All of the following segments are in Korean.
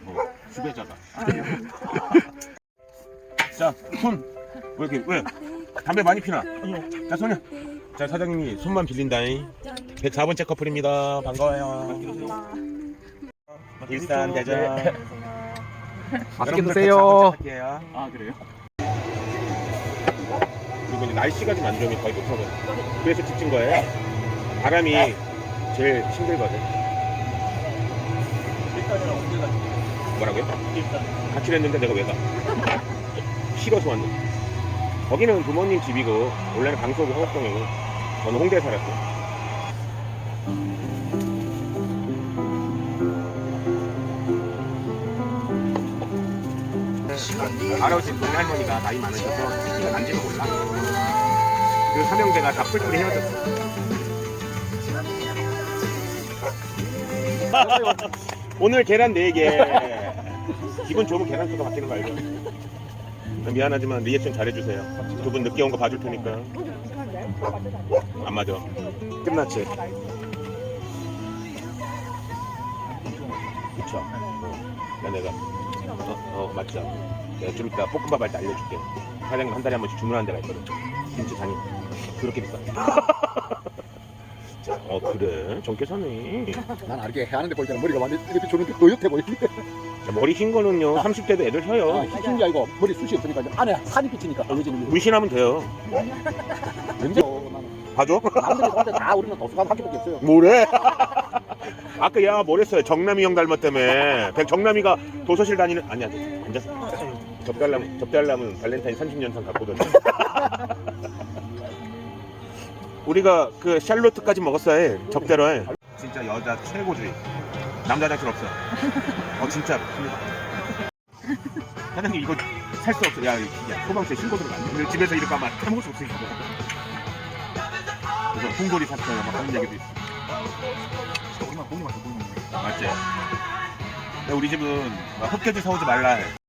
뭐 수배자가. 자, 손. 왜 이렇게 왜? 담배 많이 피나? 자, 손이야. 자, 사장님이 손만 빌린다잉. 104번째 커플입니다. 반가워요. 일산 대전. 맛있게 드세요. 아 그래요? 그리고 이제 날씨가 좀 안 좋으면 거의 못하거든. 그래서 찍은 거예요. 바람이 제일 힘들거든. 일단은 언제 가지? 뭐라고요? 일단 같이 했는데 내가 왜 가? 싫어서 왔는데. 거기는 부모님 집이고 원래는 강서구 허곡동이고 저는 홍대에 살았고. 알아오신 동네 할머니가 나이 많으셔서 시가 난지도 몰라. 그 삼형제가 다 뿔뿔이 헤어졌어. 오늘 계란 4개. 기분 좋으면 계란 수가 바뀌는 거 알죠? 미안하지만 리액션 잘해주세요. 두 분 늦게 온 거 봐줄 테니까. 안 맞아. 끝났지? 그쵸. 어. 나 내가. 어, 어, 맞죠. 내가 좀 이따 볶음밥 할 때 알려줄게. 사장님 한 달에 한 번씩 주문하는 데가 있거든. 김치 장인. 그렇게 비싸. 자, 어, 그래. 정게 사네. 난 알게 하는데 보니까 머리가 완전 이렇게 주는데 노릇해 보이는데 자, 머리 흰 거는요, 30대도 애들 아, 혀요. 휘긴 게 아니고 머리 숱이 없으니까 이제 안에 살이 비치니까 게 문신하면 돼요. 왠지 어, 봐줘. 남들이 볼때 다 우리는 도수가 한 개밖에 없어요 뭐래? 아까 야 뭐랬어요? 정남이 형 닮았다며. 백 정남이가 도서실 다니는 아니야. 앉았어. 접대하려면 접대하려면 발렌타인 30년상 갖고 던 우리가 그 샬로트까지 먹었어야 해. 접대로 해. 진짜 여자 최고주의. 남자 화장실 없어. 어 진짜. 사장님 이거 살 수 없어. 야, 야 소방서에 신고 들어가. 집에서 이렇게 하면 해먹을 수 없으니까. 그래서 홍돌이 샀어요. 막 그런 얘기도 있어. 우리만 고기만 더 먹는 거야 맞지? 근데 우리 집은 막 흑돼지 사오지 말라 해.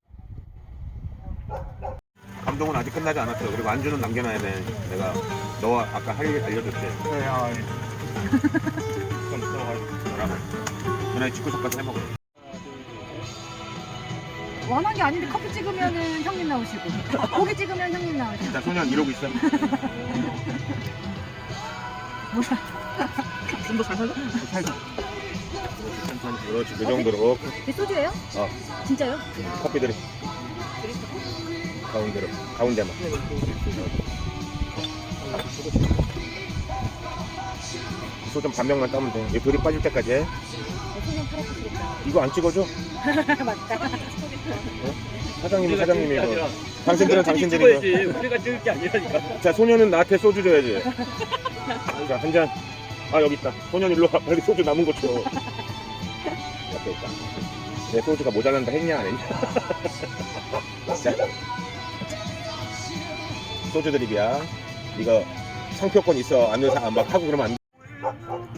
감독은 아직 끝나지 않았어요. 그리고 안주는 남겨놔야 돼. 내가 너와 아까 할 일 알려줬지. 네, 아, 예. 좀? 누나의 집구석 가서 해먹어. 원한 게 아닌데 커피 찍으면은 형님 나오시고 고기 찍으면 형님 나오시고 자, 소년 이러고 있어. 좀더 살살. 살살. 그렇지, 그 정도로 이게 소주예요? 어. 진짜요? 커피들이 가운데로, 가운데만. 소좀 반병만 따면 돼. 이 돌이 빠질 때까지 해. 네, 소년 팔아주시겠다 이거 안 찍어줘? 맞다 사장님이 사장님이고. 아니라 당신들은 당신들이고. 찍어야지. 우리가 찍을 게 아니라니까. 자 소녀는 나한테 소주 줘야지 자 한 잔 아 여기 있다 소년 일로 와 빨리 소주 남은 거 줘 옆에 있다 내 소주가 모자란다 했냐 안 했냐 자 소주 드립이야. 이거 상표권 있어. 안 넣어서 막 하고 그러면 안 돼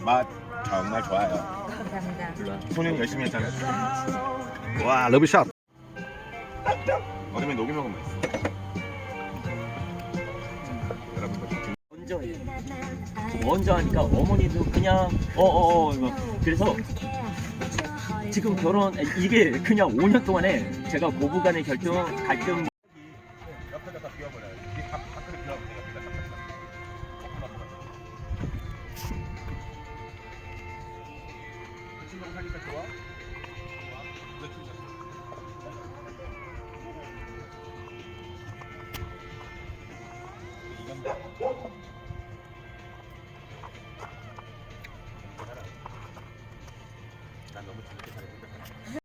맛 정말 좋아요. 감사합니다. 소년 열심히 했잖아. 와 러브샷 얼음에 녹이 먹으면 맛있어. 여러분들 먼저 해. 먼저 하니까 어머니도 그냥 어어어 이거. 그래서 지금 결혼 이게 그냥 5년 동안에 제가 고부간의 결정 갈등 난 너무 재밌게 살았는데.